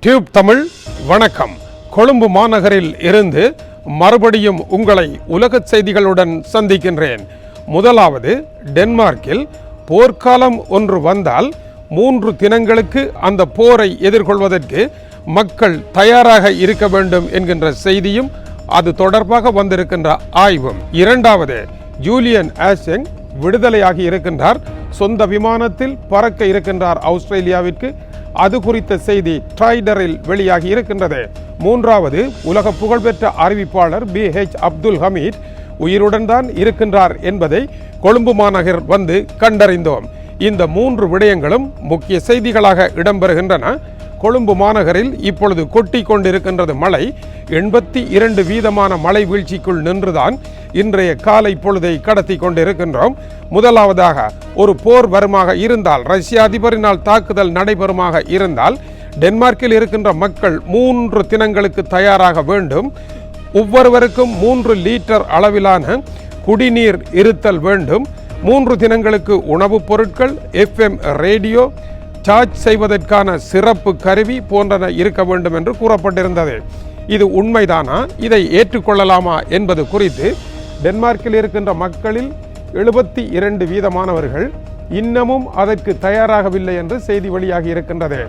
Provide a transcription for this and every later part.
Tube Tamil வணக்கம். கொழும்பு மாநகரில் இருந்து மறுபடியும் உங்களை உலகச் செய்திகளுடன் சந்திக்கின்றேன். முதலாவது டென்மார்க்கில் போர்க்காலம் ஒன்று வந்தால் மூன்று தினங்களுக்கு அந்த போரை எதிர்கொள்வதற்கு மக்கள் தயாராக இருக்க வேண்டும் என்கின்ற செய்தியும் அது தொடர்பாக வந்திருக்கின்ற ஆய்வும். இரண்டாவது ஜூலியன் ஆசெங் விடுதலையாகி இருக்கின்றார். சொந்த விமானத்தில் பறக்க இருக்கின்றார். ஆஸ்திரேலியாவிற்கு அது குறித்த செய்தி ட்ரைடரில் வெளியாகி இருக்கின்றது. மூன்றாவது உலக புகழ்பெற்ற அறிவிப்பாளர் பி ஹெச் அப்துல் ஹமீத் உயிருடன் தான் இருக்கின்றார் என்பதை கொழும்பு மாநகர் வந்து கண்டறிந்தோம். இந்த மூன்று விடயங்களும் முக்கிய செய்திகளாக இடம்பெறுகின்றன. கொழும்பு மாநகரில் இப்பொழுது கொட்டி கொண்டிருக்கின்றது மழை. எண்பத்தி இரண்டு வீதமான மழை வீழ்ச்சிக்குள் நின்றுதான் இன்றைய காலை பொழுதை கடத்தி கொண்டிருக்கின்றோம். முதலாவதாக ஒரு போர் வருமாக இருந்தால் ரஷ்ய அதிபரினால் தாக்குதல் நடைபெறுமாக இருந்தால் டென்மார்க்கில் இருக்கின்ற மக்கள் மூன்று தினங்களுக்கு தயாராக வேண்டும். ஒவ்வொருவருக்கும் மூன்று லீட்டர் அளவிலான குடிநீர் இருத்தல் வேண்டும். மூன்று தினங்களுக்கு உணவுப் பொருட்கள் எஃப்எம் ரேடியோ சார்ஜ் செய்வதற்கான சிறப்பு கருவி போன்றன இருக்க வேண்டும் என்று கூறப்பட்டிருந்தது. இது உண்மைதானா? இதை ஏற்றுக்கொள்ளலாமா என்பது குறித்து டென்மார்க்கில் இருக்கின்ற மக்களில் எழுபத்தி இரண்டு வீதமானவர்கள் இன்னமும் அதற்கு தயாராகவில்லை என்று செய்தி வெளியாகி இருக்கின்றது.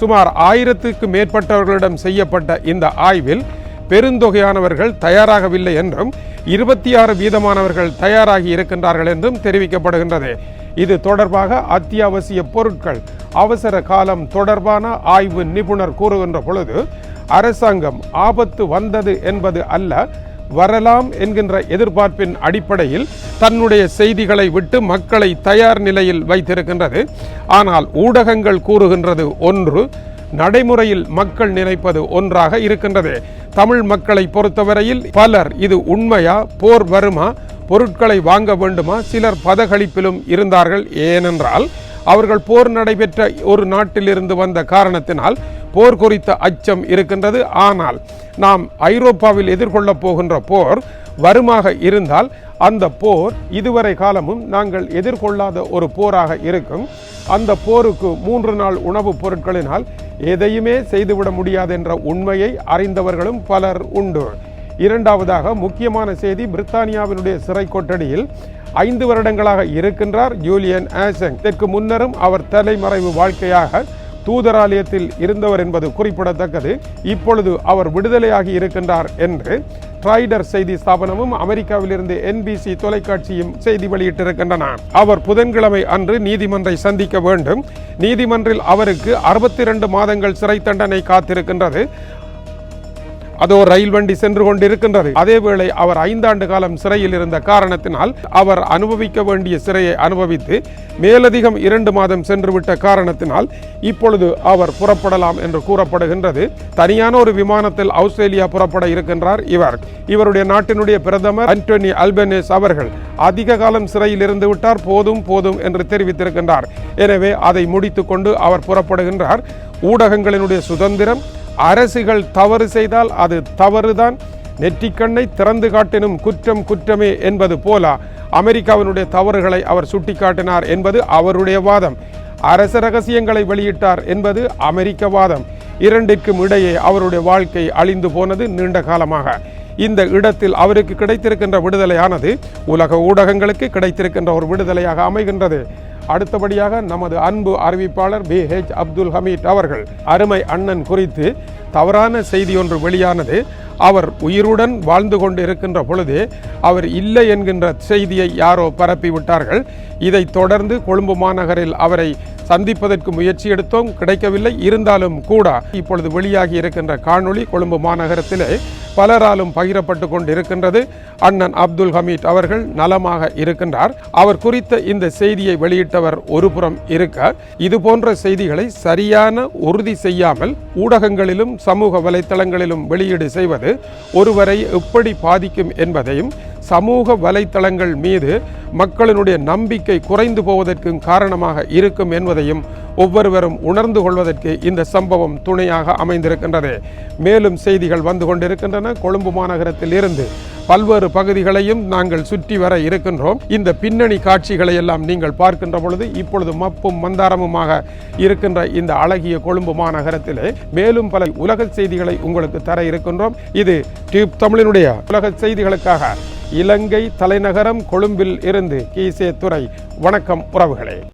சுமார் ஆயிரத்துக்கு மேற்பட்டவர்களிடம் செய்யப்பட்ட இந்த ஆய்வில் பெருந்தொகையானவர்கள் தயாராகவில்லை என்றும் இருபத்தி ஆறு வீதமானவர்கள் தயாராகி இருக்கின்றார்கள் என்றும் தெரிவிக்கப்படுகின்றது. இது தொடர்பாக அத்தியாவசிய பொருட்கள் அவசர காலம் தொடர்பான ஆய்வு நிபுணர் கூறுகின்ற பொழுது அரசாங்கம் ஆபத்து வந்தது என்பது அல்ல வரலாம் என்கின்ற எதிர்பார்ப்பின் அடிப்படையில் தன்னுடைய செய்திகளை விட்டு மக்களை தயார் நிலையில் வைத்திருக்கின்றது. ஆனால் ஊடகங்கள் கூறுகின்றது ஒன்று நடைமுறையில் மக்கள் நினைப்பது ஒன்றாக இருக்கின்றது. தமிழ் மக்களை பொறுத்தவரையில் பலர் இது உண்மையா போர் வருமா பொருட்களை வாங்க வேண்டுமா? சிலர் பதகளிப்பிலும் இருந்தார்கள். ஏனென்றால் அவர்கள் போர் நடைபெற்ற ஒரு நாட்டிலிருந்து வந்த காரணத்தினால் போர் குறித்த அச்சம் இருக்கின்றது. ஆனால் நாம் ஐரோப்பாவில் எதிர்கொள்ளப் போகின்ற போர் வருமாக இருந்தால் அந்த போர் இதுவரை காலமும் நாங்கள் எதிர்கொள்ளாத ஒரு போராக இருக்கும். அந்த போருக்கு மூன்று நாள் உணவுப் பொருட்களினால் எதையுமே செய்துவிட முடியாது என்ற உண்மையை அறிந்தவர்களும் பலர் உண்டு. இரண்டாவதாக முக்கியமான செய்தி பிரித்தானியாவினுடைய சிறை கொட்டடியில் ஐந்து வருடங்களாக இருக்கின்றார் ஜூலியன் ஆசங் இதற்கு முன்னரும் அவர் தலைமறைவு வாழ்க்கையாக தூதராலயத்தில் இருந்தவர் என்பது குறிப்பிடத்தக்கது. இப்பொழுது அவர் விடுதலையாகி இருக்கின்றார் என்று ட்ரைடர் செய்தி ஸ்தாபனமும் அமெரிக்காவிலிருந்து என்பிசி தொலைக்காட்சியும் செய்தி வெளியிட்டிருக்கின்றன. அவர் புதன்கிழமை அன்று நீதிமன்றை சந்திக்க வேண்டும். நீதிமன்றில் அவருக்கு அறுபத்தி இரண்டு மாதங்கள் சிறை தண்டனை காத்திருக்கின்றது. அதோ ரயில் வண்டி சென்று கொண்டிருக்கின்றது. அதேவேளை அவர் ஐந்தாண்டு காலம் சிறையில் இருந்த காரணத்தினால் அவர் அனுபவிக்க வேண்டிய சிறையை அனுபவித்து மேலதிகம் இரண்டு மாதம் சென்றுவிட்ட காரணத்தினால் இப்பொழுது அவர் புறப்படலாம் என்று கூறப்படுகின்றது. தனியான ஒரு விமானத்தில் ஆஸ்திரேலியா புறப்பட இருக்கின்றார் இவர். இவருடைய நாட்டினுடைய பிரதமர் அன்டோனி அல்பனேஸ் அவர்கள் அதிக காலம் சிறையில் இருந்து விட்டார். போதும் போதும் என்று தெரிவித்திருக்கின்றார். எனவே அதை முடித்துக்கொண்டு அவர் புறப்படுகின்றார். ஊடகங்களினுடைய சுதந்திரம் அரசுகள் தவறு செய்தால் அது தவறுதான். நெற்றிக்கண்ணை திறந்து காட்டினும் குற்றம் குற்றமே என்பது போல. அமெரிக்காவினுடைய தவறுகளை அவர் சுட்டிக்காட்டினார் என்பது அவருடைய வாதம். அரச ரகசியங்களை வெளியிட்டார் என்பது அமெரிக்க வாதம். இரண்டிற்கும் இடையே அவருடைய வாழ்க்கை அழிந்து போனது நீண்ட காலமாக. இந்த இடத்தில் அவருக்கு கிடைத்திருக்கின்ற விடுதலையானது உலக ஊடகங்களுக்கு கிடைத்திருக்கின்ற ஒரு விடுதலையாக அமைகின்றது. அடுத்தபடியாக நமது அன்பு அறிவிப்பாளர் பி ஹெச் அப்துல் ஹமீத் அவர்கள் அருமை அண்ணன் குறித்து தவறான செய்தி ஒன்று வெளியானது. அவர் உயிருடன் வாழ்ந்து கொண்டு இருக்கின்ற பொழுதே அவர் இல்லை என்கின்ற செய்தியை யாரோ பரப்பி விட்டார்கள் இதை தொடர்ந்து கொழும்பு மாநகரில் அவரை சந்திப்பதற்கு முயற்சி எடுத்தோம். கிடைக்கவில்லை. இருந்தாலும் கூட இப்பொழுது வெளியாகி இருக்கின்ற காணொளி கொழும்பு மாநகரத்திலே பலராலும் பகிரப்பட்டு கொண்டிருக்கின்றது. அண்ணன் அப்துல் ஹமீத் அவர்கள் நலமாக இருக்கின்றார். அவர் குறித்த இந்த செய்தியை வெளியிட்டவர் ஒரு புறம் இருக்க இது போன்ற செய்திகளை சரியான உறுதி செய்யாமல் ஊடகங்களிலும் சமூக வலைத்தளங்களிலும் வெளியீடு செய்வது ஒருவரை எப்படி பாதிக்கும் என்பதையும் சமூக வலைத்தளங்கள் மீது மக்களினுடைய நம்பிக்கை குறைந்து போவதற்கும் காரணமாக இருக்கும் என்பதையும் ஒவ்வொருவரும் உணர்ந்து கொள்வதற்கு இந்த சம்பவம் துணையாக அமைந்திருக்கின்றது. மேலும் செய்திகள் வந்து கொண்டிருக்கின்றன. கொழும்பு மாநகரத்தில் இருந்து பல்வேறு பகுதிகளையும் நாங்கள் சுற்றி வர இருக்கின்றோம். இந்த பின்னணி காட்சிகளை எல்லாம் நீங்கள் பார்க்கின்ற பொழுது இப்பொழுது மப்பும் மந்தாரமுமாக இருக்கின்ற இந்த அழகிய கொழும்பு மாநகரத்திலே மேலும் பல உலக செய்திகளை உங்களுக்கு தர இருக்கின்றோம். இது டியூப் தமிழினுடைய உலக செய்திகளுக்காக இலங்கை தலைநகரம் கொழும்பில் இருந்து கீசே துறை வணக்கம் உறவுகளே.